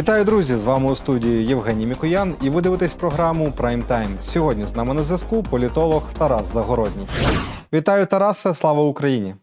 Вітаю, друзі! З вами у студії Євгеній Мікоян, і ви дивитесь програму Прайм Тайм. Сьогодні з нами на зв'язку політолог Тарас Загородній. Вітаю, Тарасе! Слава Україні!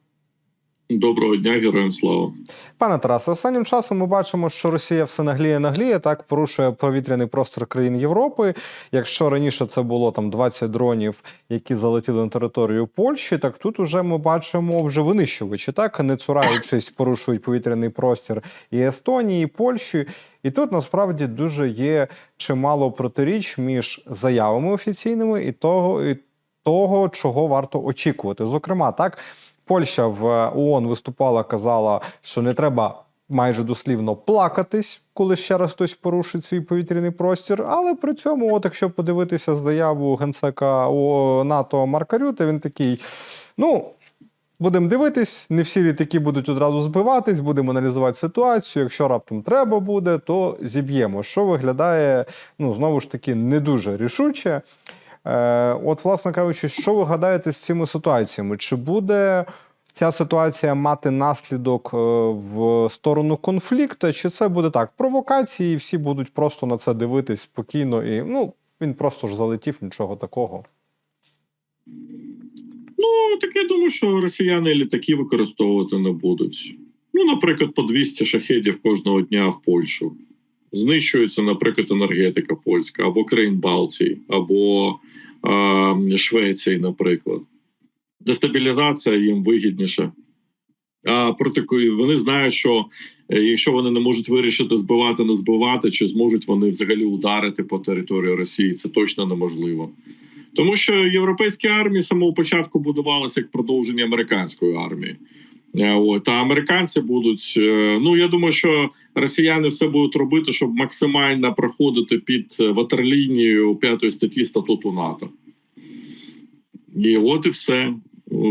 Доброго дня, героям слава. Пане Тарасе, останнім часом ми бачимо, що Росія все нагліє нагліє, так порушує повітряний простір країн Європи. Якщо раніше це було там 20 дронів, які залетіли на територію Польщі, так тут уже ми бачимо вже винищувачі, так не цураючись, порушують повітряний простір і Естонії, і Польщі. І тут насправді дуже є чимало протиріч між заявами офіційними і того, і того, чого варто очікувати. Зокрема, так. Польща в ООН виступала, казала, що не треба майже дослівно плакатись, коли ще раз хтось порушить свій повітряний простір. Але при цьому, от якщо подивитися заяву генсека О- НАТО Марка Рюте, він такий: ну. Будемо дивитись, не всі літаки будуть одразу збиватись, будемо аналізувати ситуацію. Якщо раптом треба буде, то зіб'ємо. Що виглядає, ну знову ж таки, не дуже рішуче. Е, от, власне кажучи, що ви гадаєте з цими ситуаціями? Чи буде ця ситуація мати наслідок е, в сторону конфлікту, чи це буде так? Провокації, і всі будуть просто на це дивитись спокійно і ну він просто ж залетів, нічого такого. Ну, так я думаю, що росіяни літаки використовувати не будуть. Ну, наприклад, по 200 шахедів кожного дня в Польщу. Знищується, наприклад, енергетика польська, або країн Балтії, або е, Швеції, наприклад. Дестабілізація їм вигідніше. А проти вони знають, що е, якщо вони не можуть вирішити збивати, не збивати, чи зможуть вони взагалі ударити по території Росії, це точно неможливо. Тому що європейські армії самого початку будувалися як продовження американської армії. Е, От, а американці будуть. е, Ну я думаю, що росіяни все будуть робити, щоб максимально проходити під е, ватерлінію п'ятої статті статуту НАТО. І от і все.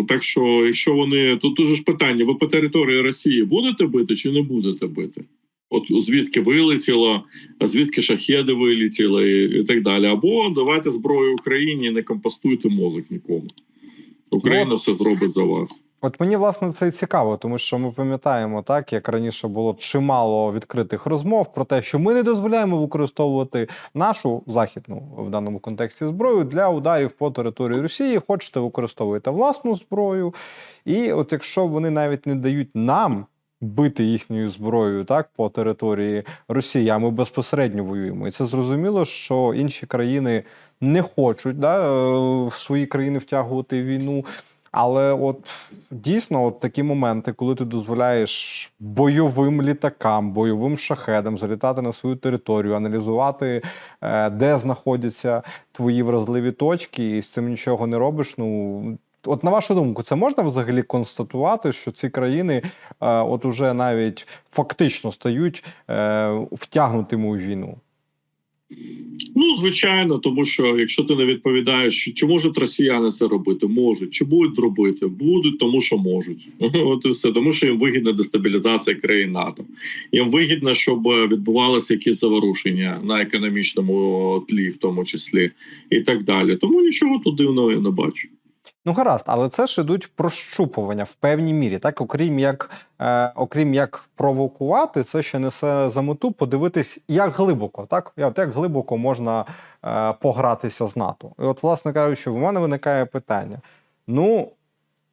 Так що, якщо вони тут дуже ж питання: ви по території Росії будете бити чи не будете бити? От звідки вилетіло, а звідки шахеди вилетіли, і, і так далі. Або давайте зброю Україні не компостуйте мозок нікому. Україна Ну, все зробить за вас. От мені власне це і цікаво, тому що ми пам'ятаємо так, як раніше було чимало відкритих розмов про те, що ми не дозволяємо використовувати нашу західну в даному контексті зброю для ударів по території Росії. Хочете використовуєте власну зброю, і от якщо вони навіть не дають нам. Бити їхньою зброєю так по території Росії, а ми безпосередньо воюємо. І це зрозуміло, що інші країни не хочуть да, е, в свої країни втягувати війну. Але от дійсно, от такі моменти, коли ти дозволяєш бойовим літакам, бойовим шахедам залітати на свою територію, аналізувати, е, де знаходяться твої вразливі точки, і з цим нічого не робиш. Ну от на вашу думку, це можна взагалі констатувати, що ці країни, е, от уже навіть фактично стають е, втягнутими у війну? Ну, звичайно, тому що якщо ти не відповідаєш, чи, можуть росіяни це робити, можуть, чи будуть робити, будуть, тому що можуть. От і все, тому що їм вигідна дестабілізація країн НАТО. Їм вигідно, щоб відбувалися якісь заворушення на економічному тлі, в тому числі, і так далі. Тому нічого тут дивного я не бачу. Ну, гаразд, але це ж ідуть прощупування в певній мірі, так окрім як, е, окрім як провокувати, це ще несе за мету подивитись, як глибоко, так от як глибоко можна е, погратися з НАТО. І от, власне кажучи, в мене виникає питання: ну,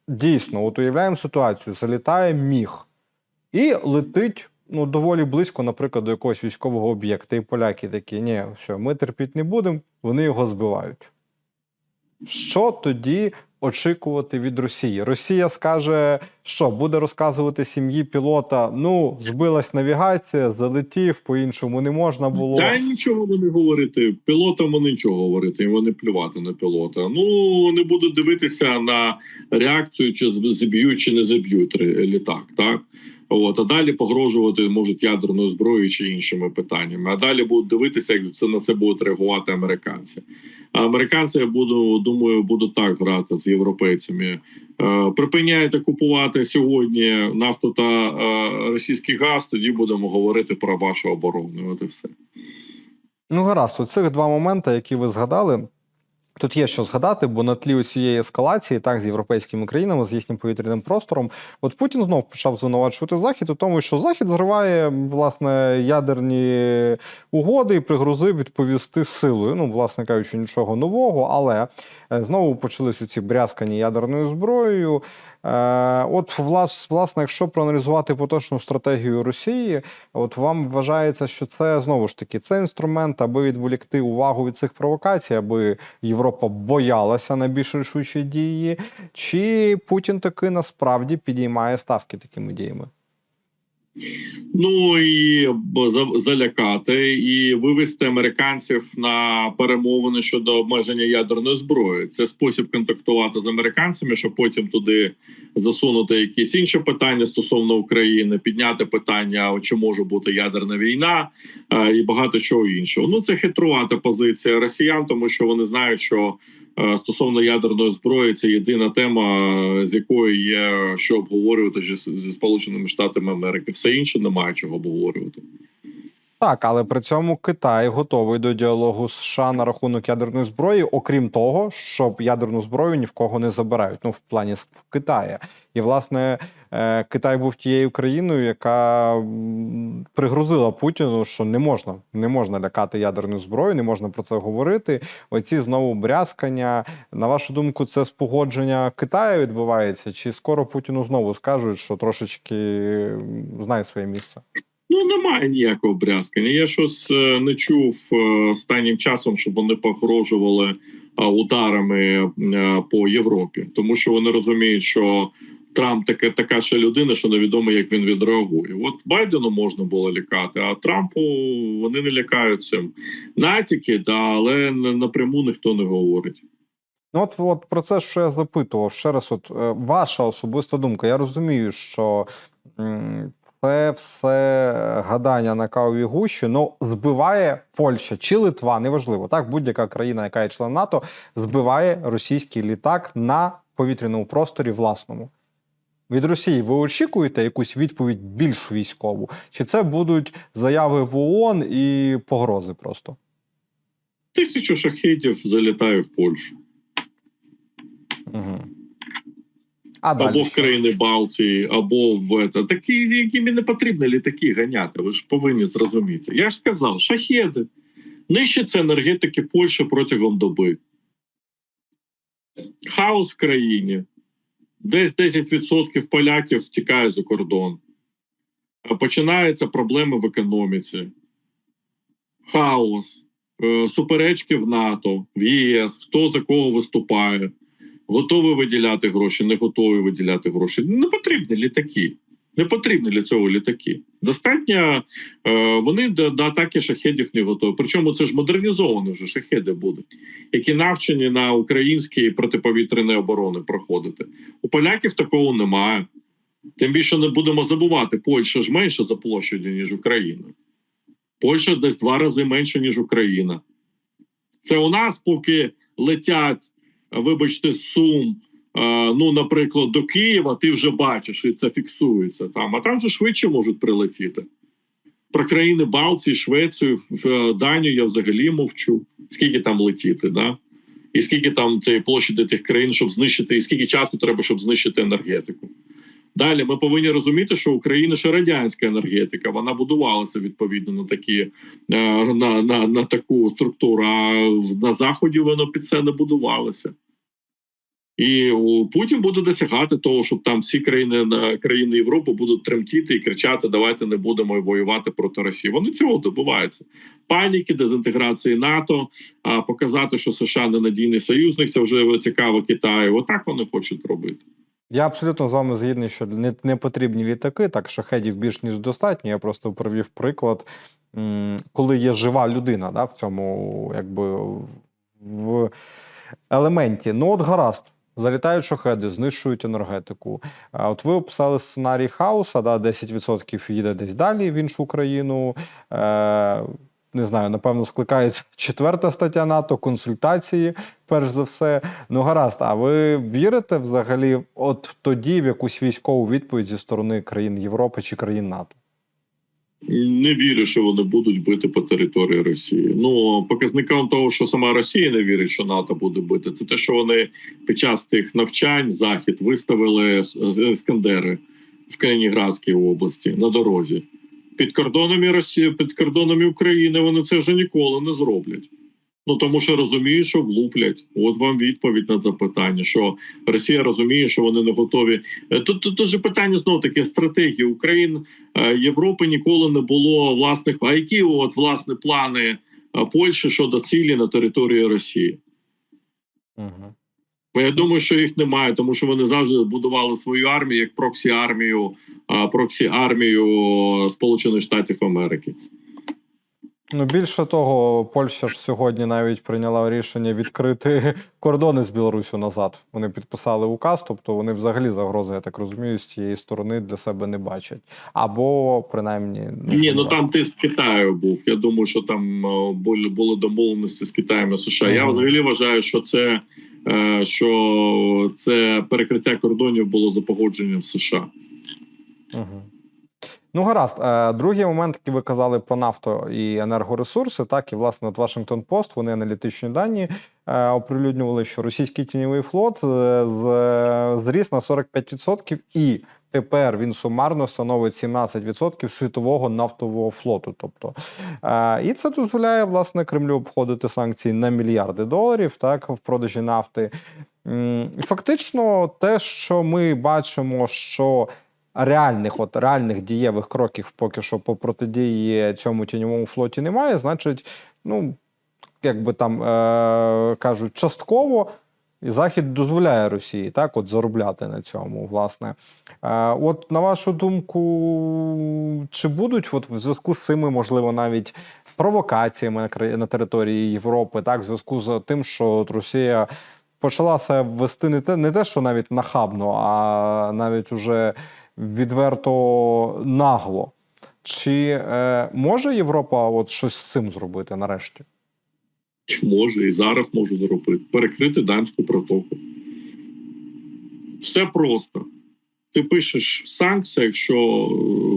дійсно, от уявляємо ситуацію: залітає міг і летить. Ну, доволі близько, наприклад, до якогось військового об'єкта, і поляки такі, ні, все, ми терпіти не будемо, вони його збивають. Що тоді очікувати від Росії? Росія скаже, що буде розказувати сім'ї пілота: ну, збилась навігація, залетів, по-іншому не можна було. Та нічого вони говорити. Пілотам вони нічого говорити, і вони плювати на пілота. Ну не будуть дивитися на реакцію, чи зб'ють, чи не зіб'ють літак. Так от а далі погрожувати можуть ядерною зброєю чи іншими питаннями. А далі будуть дивитися, як це на це будуть реагувати американці. А американці, я буду думаю, будуть так грати з європейцями. Е, Припиняйте купувати сьогодні нафту та е, російський газ. Тоді будемо говорити про вашу оборону. От і все. Ну, гаразд, оцих два моменти, які ви згадали. Тут є що згадати, бо на тлі цієї ескалації, так, з європейськими країнами, з їхнім повітряним простором, от Путін знов почав звинувачувати Захід у тому, що Захід зриває власне ядерні угоди і пригрозив відповісти силою. Ну, власне кажучи, нічого нового, але е, знову почались ці брязкані ядерною зброєю. Е, От, влас- власне, якщо проаналізувати поточну стратегію Росії, от вам вважається, що це знову ж таки це інструмент, аби відволікти увагу від цих провокацій, аби Європа боялася на більш рішучі дії, чи Путін таки насправді підіймає ставки такими діями? Ну і залякати і вивести американців на перемовини щодо обмеження ядерної зброї. Це спосіб контактувати з американцями, щоб потім туди засунути якісь інші питання стосовно України, підняти питання, чи може бути ядерна війна е, і багато чого іншого. Ну це хитрувата позиція росіян, тому що вони знають, що стосовно ядерної зброї це єдина тема, е, з якою є що обговорювати зі Сполученими Штатами Америки. Все інше немає чого обговорювати. Так, але при цьому Китай готовий до діалогу з США на рахунок ядерної зброї, окрім того, щоб ядерну зброю ні в кого не забирають. Ну, в плані Китая. І власне е, Китай був тією країною, яка м, пригрозила Путіну, що не можна, не можна лякати ядерною зброєю, не можна про це говорити. Оці знову брязкання. На вашу думку, це спогодження Китаю відбувається? Чи скоро Путіну знову скажуть, що трошечки знає своє місце? Ну немає ніякого брязкання. Я щось е, не чув е, останнім часом, щоб вони погрожували е, ударами по Європі, тому що вони розуміють, що Трамп таке така ще людина, що невідомо, як він відреагує. От Байдену можна було лякати, а Трампу вони не лякають цим. Натяки, да, але напряму ніхто не говорить. Ну, от, от про це, що я запитував, ще раз, от ваша особиста думка. Я розумію, що це все гадання на кавовій гущі, ну збиває Польща чи Литва, неважливо. Так, будь-яка країна, яка є член НАТО, збиває російський літак на повітряному просторі власному. Від Росії ви очікуєте якусь відповідь більш військову? Чи це будуть заяви в ООН і погрози просто? Тисячу шахедів залітає в Польщу. Угу. А далі або в країни Балтії, або в це. такі, яким не потрібно літаки ганяти. Ви ж повинні зрозуміти. Я ж сказав, шахеди нищаться енергетики Польщі протягом доби. Хаос в країні. Десь 10% поляків втікає за кордон. Починаються проблеми в економіці. Хаос, е, суперечки в НАТО, в ЄС, хто за кого виступає готові виділяти гроші, не готові виділяти гроші. Не потрібні літаки. Не потрібні для цього літаки. Достатньо е, вони до, до атаки шахедів не готові. Причому це ж модернізовані вже шахеди будуть, які навчені на українській протиповітряної оборони проходити. У поляків такого немає. Тим більше не будемо забувати, Польща ж менша за площадю, ніж Україна. Польща десь два рази менше, ніж Україна. Це у нас, поки летять вибачте, Сум, е, ну, наприклад, до Києва, ти вже бачиш, і це фіксується там, а там вже швидше можуть прилетіти. Про країни Балтії, Швецію, е, Данію я взагалі мовчу. Скільки там летіти, да? І скільки там цієї площади тих країн, щоб знищити, і скільки часу треба, щоб знищити енергетику. Далі ми повинні розуміти, що Україна ще радянська енергетика, вона будувалася відповідно на такі е, на, на, на таку структуру. А на заході воно під це не будувалося. І Путін буде досягати того, щоб там всі країни на країни Європи будуть тремтіти і кричати: Давайте не будемо воювати проти Росії. Вони цього добиваються. Паніки, дезінтеграції НАТО, а показати, що США ненадійний союзник, це вже цікаво Китаю. Отак вони хочуть робити. Я абсолютно з вами згідний, що не, не потрібні літаки, так шахедів більш ніж достатньо. Я просто привів приклад, коли є жива людина да, в цьому якби в елементі. Ну, от гаразд. Залітають шахеди, знищують енергетику. От ви описали сценарій хаоса, да, 10% їде десь далі в іншу країну. Е, не знаю, напевно, скликається четверта стаття НАТО, консультації, перш за все. Ну, гаразд, а ви вірите взагалі от тоді в якусь військову відповідь зі сторони країн Європи чи країн НАТО? Не вірю, що вони будуть бити по території Росії. Ну показником того, що сама Росія не вірить, що НАТО буде бити, це те, що вони під час тих навчань захід виставили Ескандери в Калінінградській області на дорозі. Під кордонами Росії, під кордонами України вони це вже ніколи не зроблять. Ну тому що розуміють, що влуплять. От вам відповідь на запитання, що Росія розуміє, що вони не готові. Е, Тут, тут, тут же питання знову таки стратегії України е, Європи ніколи не було власних. А які от власне плани е, Польщі щодо цілі на території Росії? Угу. Я думаю, що їх немає, тому що вони завжди будували свою армію як проксі армію, проксі армію Сполучених Штатів Америки. Ну, більше того, Польща ж сьогодні навіть прийняла рішення відкрити кордони з Білорусю назад. Вони підписали указ, тобто вони взагалі загрози, я так розумію, з цієї сторони для себе не бачать. Або принаймні Ні, ну там тиск Китаю був. Я думаю, що там е, були, були домовленості з Китаєм і США. Я взагалі вважаю, що це, е, що це перекриття кордонів було за погодженням США. Угу. Ну, гаразд. Е, Другий момент, який ви казали про нафту і енергоресурси, так і власне от Washington Post, вони аналітичні дані е, оприлюднювали, що російський тіньовий флот е, зріс на 45% і. Тепер він сумарно становить 17% світового нафтового флоту. Тобто, і це дозволяє власне Кремлю обходити санкції на мільярди доларів, так в продажі нафти. Фактично, те, що ми бачимо, що реальних, от реальних дієвих кроків поки що по протидії цьому тіньовому флоті немає, значить, ну як би там е- кажуть, частково. І Захід дозволяє Росії так от заробляти на цьому, власне. Е, от на вашу думку, чи будуть от в зв'язку з цими, можливо, навіть провокаціями на, території Європи, так, в зв'язку з тим, що Росія почала себе вести не те, не те, що навіть нахабно, а навіть уже відверто нагло. Чи е, може Європа от щось з цим зробити нарешті? Може і зараз можу зробити. Перекрити данську протоку. Все просто. Ти пишеш в санкціях, що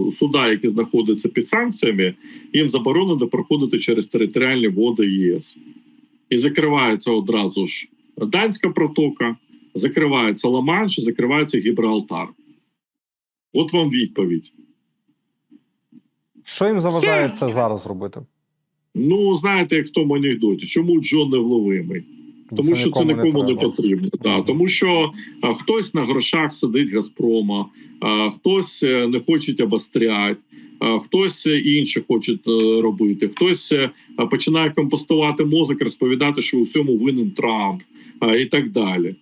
е, суда, які знаходяться під санкціями, їм заборонено проходити через територіальні води ЄС. І закривається одразу ж данська протока, закривається Ла-Манш, закривається Гібралтар. От вам відповідь. Що їм заважає це зараз робити? Ну, знаєте, як в тому анекдоті, чому Джон невловимий? Тому що це нікому не, треба. потрібно. Да. Тому що а, хтось на грошах сидить Газпрома, а, хтось е, не хоче обостряти, а, хтось е, інше хоче е, робити, хтось а, починає компостувати мозок, розповідати, що у всьому винен Трамп а, і так далі.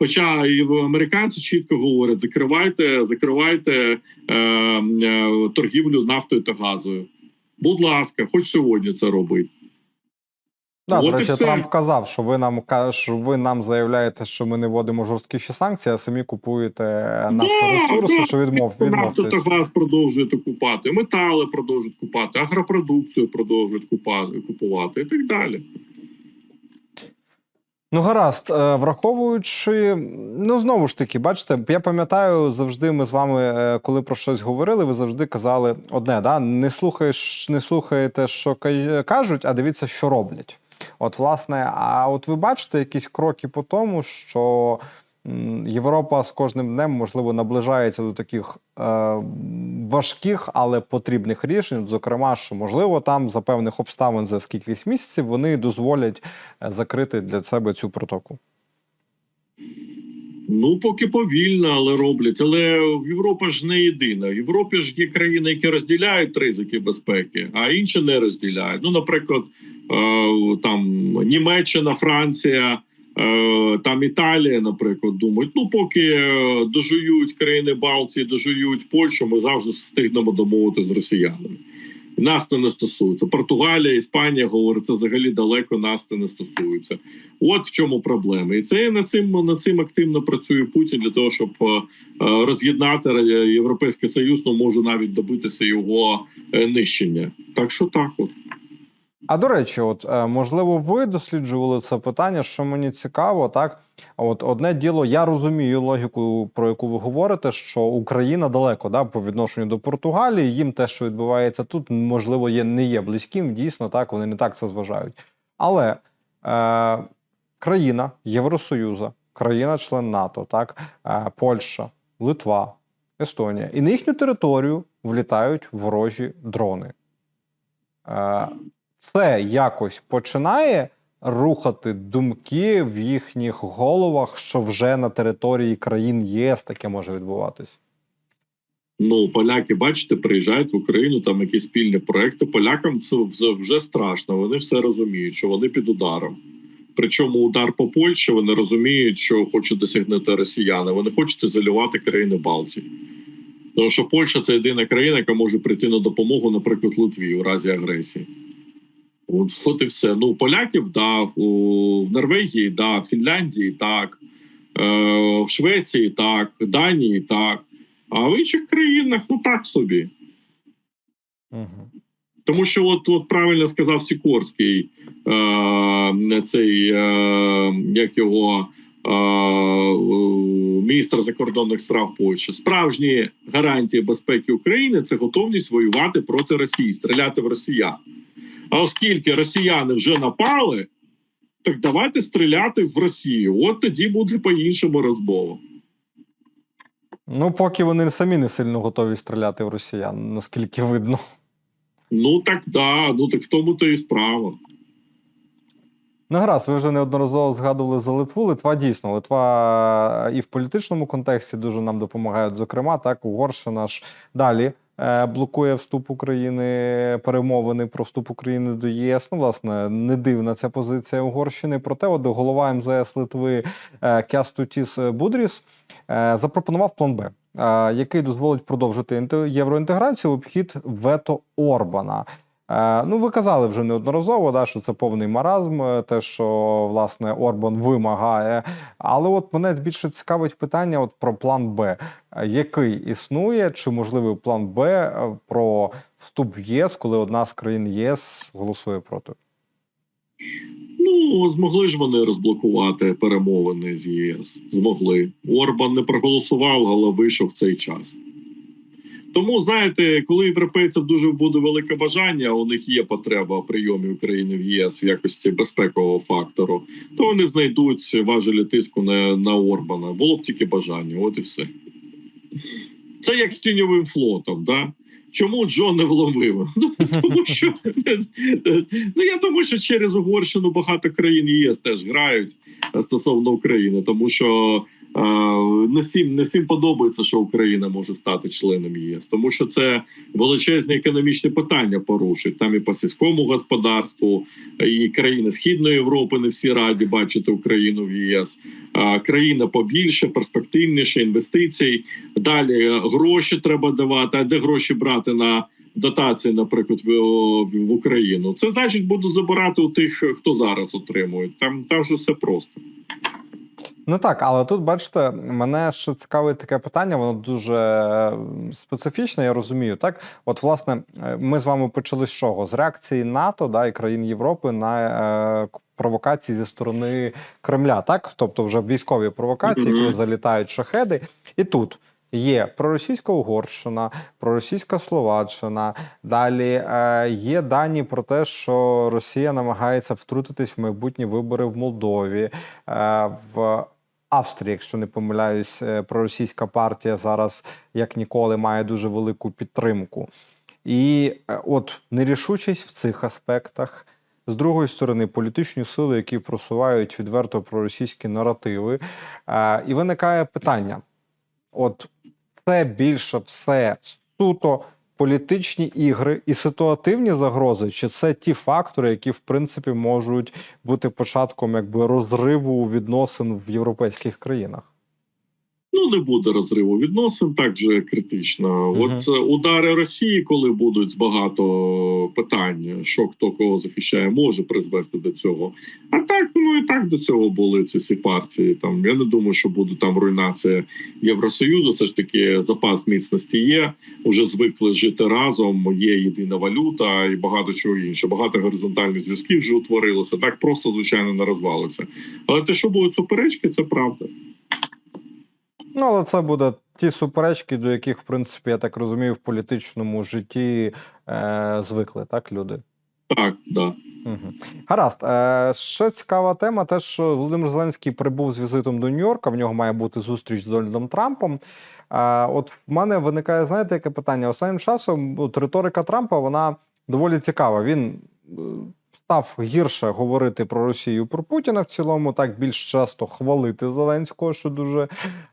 Хоча і американці чітко говорять: закривайте, закривайте е, е, торгівлю нафтою та газою. Будь ласка, хоч сьогодні це робить. Да, От до речі. Трамп казав, що ви нам що ви нам заявляєте, що ми не вводимо жорсткіші санкції, а самі купуєте нафторесурси, да, що відмов Нафту та газ продовжуєте купати, метали продовжують купати, агропродукцію продовжують купати, купувати і так далі. Ну, гаразд, е, враховуючи, ну знову ж таки, бачите, я пам'ятаю, завжди ми з вами, е, коли про щось говорили, ви завжди казали одне: да? не слухаєш, не слухаєте, що кажуть, а дивіться, що роблять. От, власне, а от ви бачите якісь кроки по тому, що Європа з кожним днем, можливо, наближається до таких е, важких, але потрібних рішень. Зокрема, що можливо там за певних обставин за кількість місяців вони дозволять е, закрити для себе цю протоку. Ну, поки повільно, але роблять. Але Європа ж не єдина. В Європі ж є країни, які розділяють ризики безпеки, а інші не розділяють. Ну, наприклад, е, там Німеччина, Франція. Е, Там Італія, наприклад, думають, ну поки е, дожують країни Балтії, дожують Польщу, ми завжди встигнемо домовити з росіянами. Нас це не стосується. Португалія, Іспанія говорить, це взагалі далеко нас це не стосується. От в чому проблема, і це над цим над цим активно працює Путін для того, щоб е, роз'єднати Європейський Союз, ну може навіть добитися його нищення. Так що так, от А до речі, от е, можливо, ви досліджували це питання, що мені цікаво, так? От одне діло, я розумію логіку, про яку ви говорите, що Україна далеко да, по відношенню до Португалії. Їм те, що відбувається тут, можливо, є не є близьким. Дійсно, так вони не так це зважають. Але е, країна Євросоюзу, країна-член НАТО, так, е, Польща, Литва, Естонія, і на їхню територію влітають ворожі дрони. Е, це якось починає рухати думки в їхніх головах, що вже на території країн ЄС таке може відбуватись. Ну, поляки, бачите, приїжджають в Україну, там якісь спільні проекти. Полякам все вже, страшно. Вони все розуміють, що вони під ударом. Причому удар по Польщі вони розуміють, що хочуть досягнути росіяни. Вони хочуть ізолювати країни Балтії. Тому що Польща це єдина країна, яка може прийти на допомогу, наприклад, Литві у разі агресії. От, і все. Ну, поляків, да, у, в Норвегії, да, в Фінляндії так, е, в Швеції так, в Данії так. А в інших країнах ну так собі. Угу. Тому що, от, от правильно сказав Сікорський, е, цей е, як його е, міністр закордонних справ Польщі. Справжні гарантії безпеки України це готовність воювати проти Росії, стріляти в росіян. А оскільки росіяни вже напали, так давайте стріляти в Росію. От тоді буде по-іншому розмова. Ну, поки вони самі не сильно готові стріляти в росіян, наскільки видно. Ну так да, ну так в тому то і справа. Ну, гаразд, ви вже неодноразово згадували за Литву. Литва дійсно, Литва і в політичному контексті дуже нам допомагають. Зокрема, так, Угорщина ж далі е, блокує вступ України, перемовини про вступ України до ЄС. Ну, власне, не дивна ця позиція Угорщини. Проте, от голова МЗС Литви е, Кястутіс Будріс е, запропонував план Б. е, Який дозволить продовжити інте- євроінтеграцію в обхід вето Орбана. Е, Ну, ви казали вже неодноразово, да, що це повний маразм, е, те, що власне Орбан вимагає. Але от мене більше цікавить питання от про план Б, Е, який існує, чи можливий план Б про вступ в ЄС, коли одна з країн ЄС голосує проти. Ну, змогли ж вони розблокувати перемовини з ЄС. Змогли. Орбан не проголосував, але вийшов в цей час. Тому, знаєте, коли європейців дуже буде велике бажання, у них є потреба прийомі України в ЄС в якості безпекового фактору, то вони знайдуть важелі тиску на, на Орбана. Було б тільки бажання, от і все. Це як з тіньовим флотом, да? Чому Джон не вловив? Ну тому що ну я думаю, що через Угорщину багато країн ЄС теж грають стосовно України, тому що не всім не всім подобається, що Україна може стати членом ЄС, тому що це величезне економічне питання порушить там і по сільському господарству, і країни Східної Європи не всі раді бачити Україну в ЄС. Е, країна побільше, перспективніше інвестицій. Далі е, гроші треба давати. А де гроші брати на дотації, наприклад, в, Україну? Це значить, буду забирати у тих, хто зараз отримує. Там там же все просто. Ну так, але тут, бачите, мене ще цікавить таке питання, воно дуже е, специфічне, я розумію. Так, от, власне, е, ми з вами почали з чого? З реакції НАТО да, і країн Європи на е, провокації зі сторони Кремля, так? Тобто вже військові провокації, Мгм. коли залітають шахеди. І тут є проросійська Угорщина, проросійська Словаччина. Далі е, є дані про те, що Росія намагається втрутитись в майбутні вибори в Молдові. Е, в Австрії, якщо не помиляюсь, е, проросійська партія зараз як ніколи має дуже велику підтримку. І е, от нерішучість в цих аспектах. З другої сторони, політичні сили, які просувають відверто проросійські наративи. Е, і виникає питання: от це більше все суто політичні ігри і ситуативні загрози, чи це ті фактори, які в принципі можуть бути початком якби розриву відносин в європейських країнах? Ну не буде розриву відносин так же критично. Мгм. От е, удари Росії, коли будуть багато питань, що хто кого захищає, може призвести до цього. А так ну і так до цього були ці всі партії. Там я не думаю, що буде там руйнація Євросоюзу. Все ж таки запас міцності є. Уже звикли жити разом. Є єдина валюта і багато чого інше. Багато горизонтальних зв'язків вже утворилося. Так просто звичайно не розвалиться. Але те, що будуть суперечки, це правда. Ну, але це буде ті суперечки, до яких, в принципі, я так розумію, в політичному житті е, звикли, так, люди. Так, да. Угу. Гаразд. Е, ще цікава тема, те, що Володимир Зеленський прибув з візитом до Нью-Йорка. В нього має бути зустріч з Дональдом Трампом. Е, от в мене виникає, знаєте, яке питання? Останнім часом от, риторика Трампа вона доволі цікава. Він е, став гірше говорити про Росію, про Путіна в цілому, так більш часто хвалити Зеленського, що дуже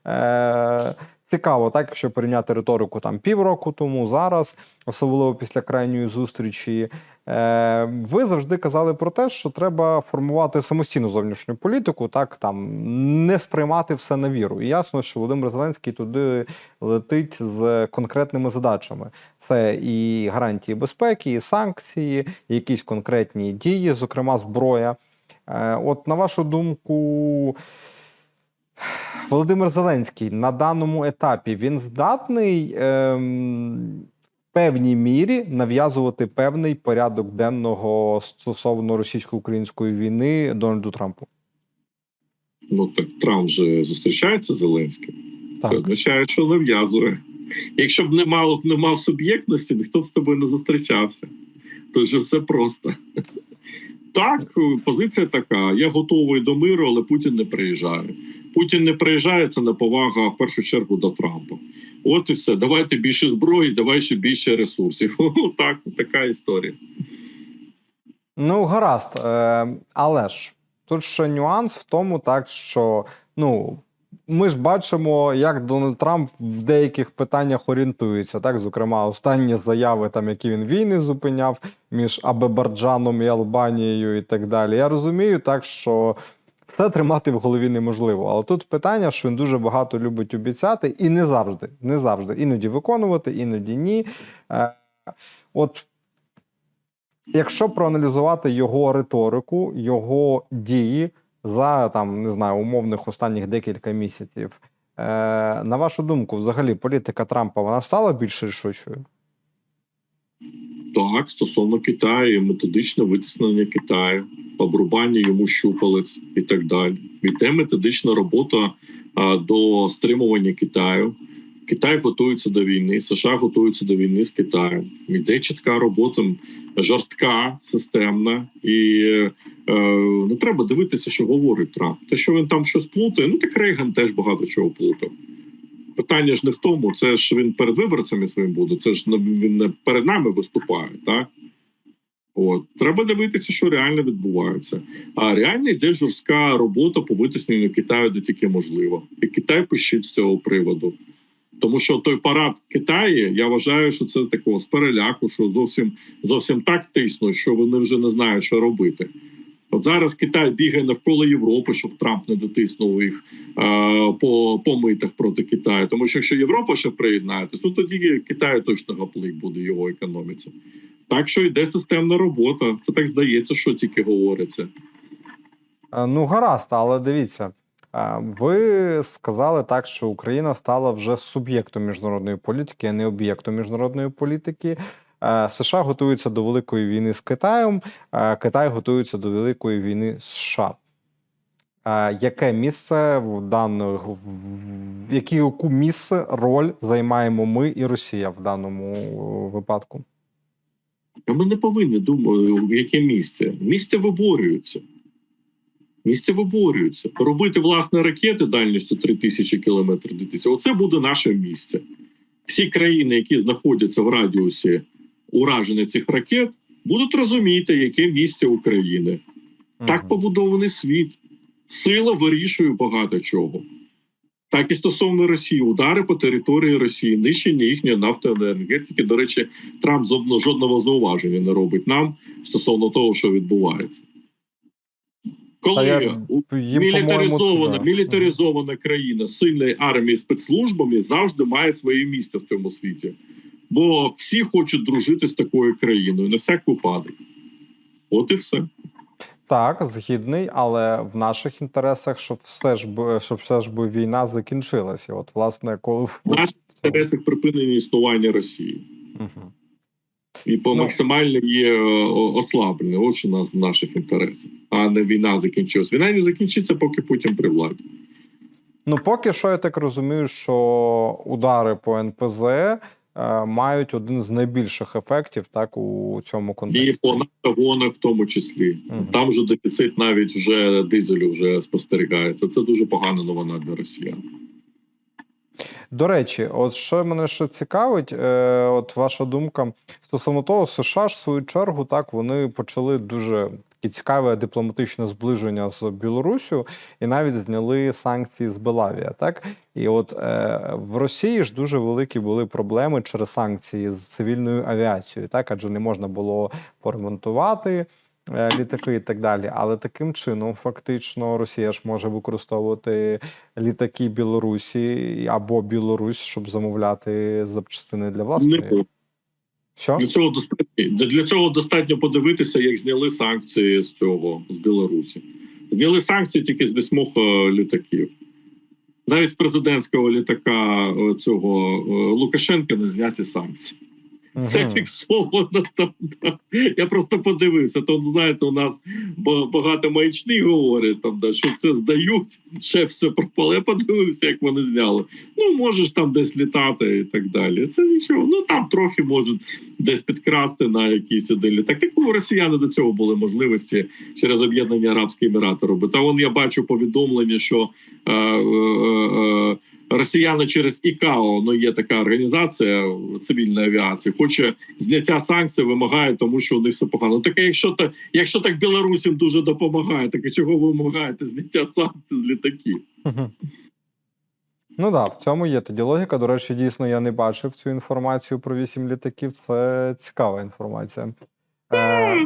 е, цікаво, так, якщо порівняти риторику там півроку тому, зараз, особливо після крайньої зустрічі. Е, ви завжди казали про те, що треба формувати самостійну зовнішню політику, так там не сприймати все на віру. І ясно, що Володимир Зеленський туди летить з конкретними задачами: це і гарантії безпеки, і санкції, і якісь конкретні дії, зокрема зброя. Е, от на вашу думку. Володимир Зеленський на даному етапі він здатний ем, певній мірі нав'язувати певний порядок денного стосовно російсько-української війни Дональду Трампу. Ну так Трамп вже зустрічається з Зеленським. Це означає, що нав'язує. Якщо б не мав, не мав суб'єктності, ніхто б з тобою не зустрічався. То вже все просто. Так, позиція така: я готовий до миру, але Путін не приїжджає. Путін не приїжджає, це неповага в першу чергу до Трампа. От і все. Давайте більше зброї, давай ще більше ресурсів. Так, така історія. Ну, гаразд. Е, але ж тут ще нюанс в тому, так що ну. Ми ж бачимо, як Дональд Трамп в деяких питаннях орієнтується. Так, зокрема, останні заяви, там які він війни зупиняв між Абебарджаном і Албанією, і так далі. Я розумію, так що все тримати в голові неможливо. Але тут питання, що він дуже багато любить обіцяти, і не завжди, не завжди. Іноді виконувати, іноді ні. Е, от якщо проаналізувати його риторику, його дії за там не знаю умовних останніх декілька місяців, е, на вашу думку, взагалі політика Трампа вона стала більш рішучою? Так, стосовно Китаю, методичне витіснення Китаю, обрубання йому щупалець і так далі. Йде методична робота до стримування Китаю. Китай готується до війни, США готуються до війни з Китаєм. Йде чітка робота, жорстка, системна, і е, не треба дивитися, що говорить Трамп. Те, що він там щось плутає, ну так Рейган теж багато чого плутав. Питання ж не в тому, це ж він перед виборцями своїм буде. Це ж він не перед нами виступає, так? От треба дивитися, що реально відбувається. А реально йде жорстка робота по витисненню Китаю, де тільки можливо, і Китай пищить з цього приводу. Тому що той парад в Китаї, я вважаю, що це такого з переляку, що зовсім зовсім так тиснуть, що вони вже не знають, що робити. От зараз Китай бігає навколо Європи, щоб Трамп не дотиснув їх е, по, по митах проти Китаю. Тому що якщо Європа ще приєднається, то тоді Китаю точно гаплик буде його економіці. Так що йде системна робота. Це так здається, що тільки говориться. Е, Ну, гаразд, але дивіться. е, Ви сказали так, що Україна стала вже суб'єктом міжнародної політики, а не об'єктом міжнародної політики. Е, США готуються до великої війни з Китаєм, е, Китай готується до великої війни з США. Е, Яке місце в які яку місце роль займаємо ми і Росія в даному випадку? Ми не повинні думати, яке місце. Місце виборюється. Місце виборюється. Робити власне ракети дальністю 3000 кілометрів. Оце буде наше місце. Всі країни, які знаходяться в радіусі ураження цих ракет, будуть розуміти, яке місце України. Так побудований світ. Сила вирішує багато чого. Так і стосовно Росії, удари по території Росії, нищення їхньої нафтоенергетики. До речі, Трамп жодного зауваження не робить нам стосовно того, що відбувається. Коли я- мілітаризована, мілітаризована країна з сильною армією спецслужбами завжди має своє місце в цьому світі. Бо всі хочуть дружити з такою країною на всяк випадок. От і все. Так, згідний, але в наших інтересах, щоб все ж би, щоб все ж би війна закінчилася. От, власне, коли В наших інтересах припинення існування Росії. Мгм. І по Ну. максимально є е, ослаблення. От що у нас в наших інтересах. А не війна закінчилась. Війна не закінчиться, поки Путін при владі. Ну, поки що я так розумію, що удари по НПЗ мають один з найбільших ефектів так у цьому І контексті. по нафтогонах в тому числі. Мгм. Там вже дефіцит навіть вже дизелю вже спостерігається. Це дуже погана новина для росіян. До речі, от що мене ще цікавить, е, от ваша думка стосовно того, США ж в свою чергу так вони почали дуже таке цікаве дипломатичне зближення з Білоруссю і навіть зняли санкції з Белавія. Так і от е, в Росії ж дуже великі були проблеми через санкції з цивільною авіацією, так адже не можна було поремонтувати. е, Літаки і так далі, але таким чином, фактично, Росія ж може використовувати літаки Білорусі або Білорусь, щоб замовляти запчастини для власної. Що? Для цього достатньо для- для цього достатньо подивитися, як зняли санкції з цього з Білорусі. Зняли санкції тільки з вісьмох е, літаків. Навіть з президентського літака е, цього е, Лукашенка не зняті санкції. Все Мгм. фіксовано там. Да. Я просто подивився. То знаєте, у нас багато маячні говорять там, да, що все здають, ще все пропало. Я подивився, як вони зняли. Ну можеш там десь літати і так далі. Це нічого. Ну там трохи можуть десь підкрасти на якийсь один літак. Так у росіяни до цього були можливості через об'єднані Арабські Емірати робити. А вон я бачу повідомлення, що е, е, е, росіяни через ІКАО, ну є така організація цивільної авіації, хоче зняття санкцій, вимагає, тому що у них все погано. Таке, якщо так, якщо так білорусам дуже допомагає, так і чого ви вимагаєте зняття санкцій з літаків? Ну так, да, в цьому є тоді логіка. До речі, дійсно, я не бачив цю інформацію про вісім літаків. Це цікава інформація. Е,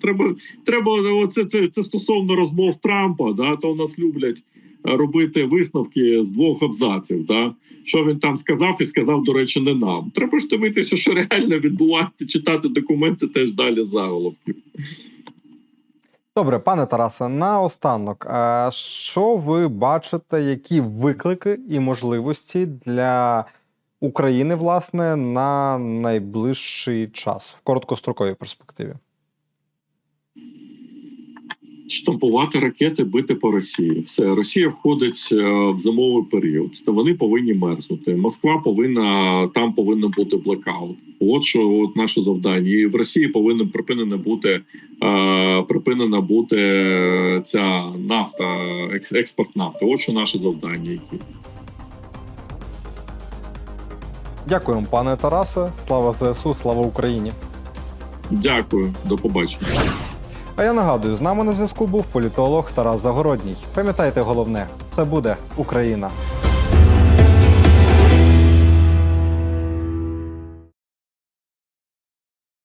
Треба, треба оце, це, це стосовно розмов Трампа. Да, то у нас люблять е, робити висновки з двох абзаців. Да, що він там сказав, і сказав, до речі, не нам. Треба ж дивитися, що реально відбувається, читати документи теж далі заголовків. Добре, пане Тарасе, наостанок, е, що ви бачите, які виклики і можливості для України, власне, на найближчий час в короткостроковій перспективі? Штампувати ракети, бити по Росії. Все Росія входить е, в зимовий період, то вони повинні мерзнути. Москва повинна там повинен бути блекаут. От що от наше завдання. І в Росії повинна припинена бути е, припинена бути е, ця нафта, експорт нафти. От що наше завдання. Які Дякуємо, пане Тарасе. Слава ЗСУ, слава Україні! дякую, до побачення. А я нагадую, з нами на зв'язку був політолог Тарас Загородній. Пам'ятайте головне, це буде Україна.